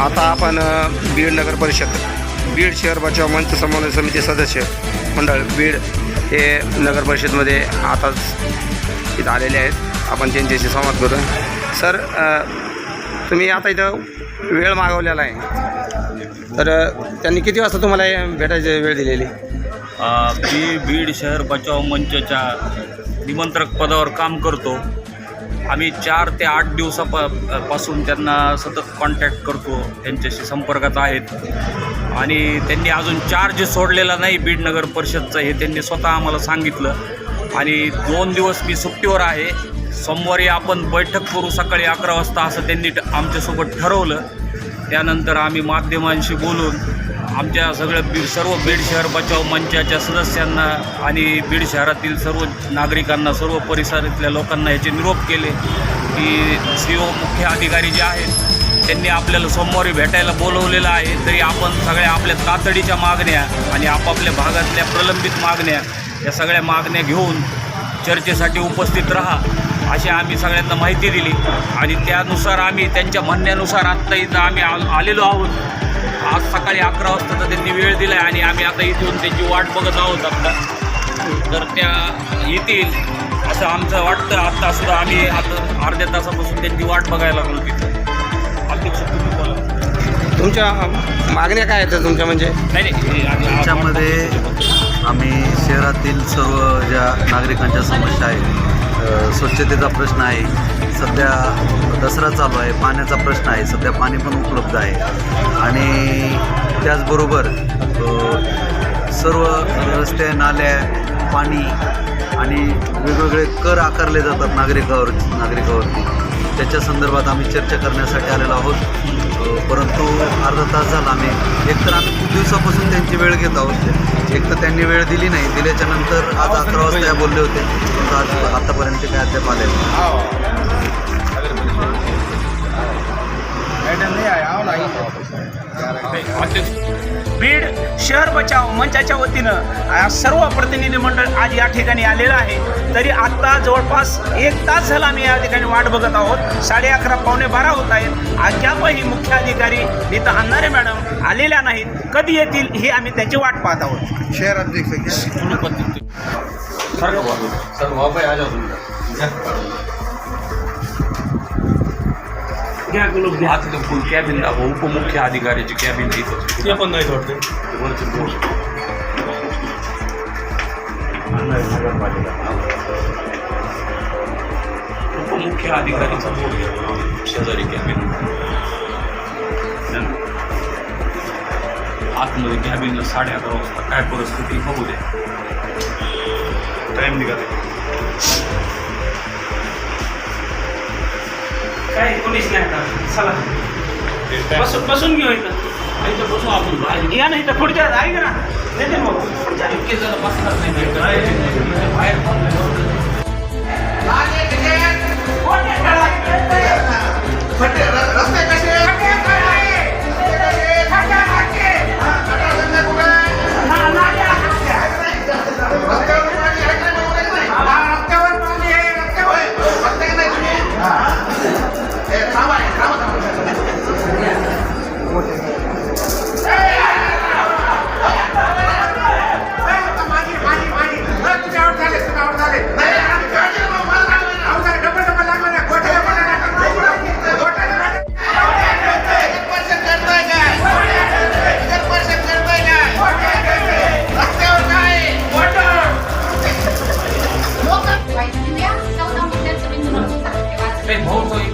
आता आपण बीड नगर परिषद बीड शहर बचाव मंच समन्वय समिती सदस्य मंडळ बीड हे नगर परिषदमध्ये आताच इथं आलेले आहेत. आपण त्यांच्याशी संवाद करू. सर तुम्ही आता इथं वेळ मागवलेला आहे. तर त्यांनी किती वाजता तुम्हाला भेटायची वेळ दिलेली? बी मी बीड शहर बचाव मंचच्या निमंत्रक पदावर काम करतो. आम्ही चार ते आठ दिवसापा पासून त्यांना सतत कॉन्टॅक्ट करतो. त्यांच्याशी संपर्कात आहेत. आणि त्यांनी अजून चार्ज सोडलेला नाही बीड नगर परिषदचं हे त्यांनी स्वतः आम्हाला सांगितलं. आणि दोन दिवस मी सुट्टीवर आहे. सोमवारी आपण बैठक करू सकाळी अकरा वाजता असं त्यांनी आमच्यासोबत ठरवलं. त्यानंतर आम्ही माध्यमांशी बोलून आमच्या सगळ्या बी सर्व बीड शहर बचाव मंचाच्या सदस्यांना आणि बीड शहरातील सर्व नागरिकांना सर्व परिसरातल्या लोकांना याचे निरोप केले की सी ओ मुख्य अधिकारी जे आहेत त्यांनी आपल्याला सोमवारी भेटायला बोलवलेलं आहे. तरी आपण सगळ्या आपल्या तातडीच्या मागण्या आणि आपापल्या भागातल्या प्रलंबित मागण्या या सगळ्या मागण्या घेऊन चर्चेसाठी उपस्थित राहा अशी आम्ही सगळ्यांना माहिती दिली. आणि त्यानुसार आम्ही त्यांच्या म्हणण्यानुसार आत्ता इथं आम्ही आलेलो आहोत. आज सकाळी अकरा वाजता तर त्यांनी वेळ दिला आहे आणि आम्ही आता इथून त्यांची वाट बघत आहोत आता तर त्या येतील असं आमचं वाटतं. आत्ता सुद्धा आम्ही आता अर्ध्या तासापासून त्यांची वाट बघायला लागलो तिथं. अध्यक्ष तुम्ही बोला. तुमच्या मागण्या काय आहेत तुमच्या म्हणजे? नाही नाही आम्ही शहरातील सर्व ज्या नागरिकांच्या समस्या आहेत स्वच्छतेचा प्रश्न आहे. सध्या दसरा चालू आहे पाण्याचा प्रश्न आहे. सध्या पाणी पण उपलब्ध आहे. आणि त्याचबरोबर सर्व रस्ते नाल्या पाणी आणि वेगवेगळे कर आकारले जातात नागरिकावर नागरिकावरती. त्याच्या संदर्भात आम्ही चर्चा करण्यासाठी आलेलो आहोत. परंतु अर्धा तास झाला आम्ही. एकतर आम्ही खूप दिवसापासून त्यांची वेळ घेत आहोत. एक तर त्यांनी वेळ दिली नाही. दिल्याच्या नंतर आज अकरा वाजता या बोलले होते. परंतु आज आतापर्यंत काय अद्याप आले नाही. अध्यक्ष बीड शहर बचाव मंचाच्या वतीनं सर्व प्रतिनिधी मंडळ आज या ठिकाणी आलेलं आहे. तरी आत्ता जवळपास एक तास झाला आम्ही या ठिकाणी वाट बघत आहोत. साडे अकरा पावणे बारा होत आहेत. अद्यापही मुख्य अधिकारी नीता अंधारे मॅडम आलेल्या नाहीत. कधी येतील ही आम्ही त्यांची वाट पाहत आहोत. घ्या गुलाब घ्या आतलं फुल कॅबिन दाखवा उपमुख्य अधिकाऱ्याची कॅबिन तिथं ते पण नाही वाटतं उपमुख्य अधिकारीचा बोर्ड घ्या शेजारी कॅबिन आतमध्ये कॅबिनला साडे अकरा वाजता काय परिस्थिती बघू दे टाईम निघाले काय कोणीच नाही आता. चला. बसून बसून घेऊ इथं. बसू आपण या नाही तर पुढच्या ऐक ना. नाही मग. पुढच्या इतके जण बसणार नाही. बाहेर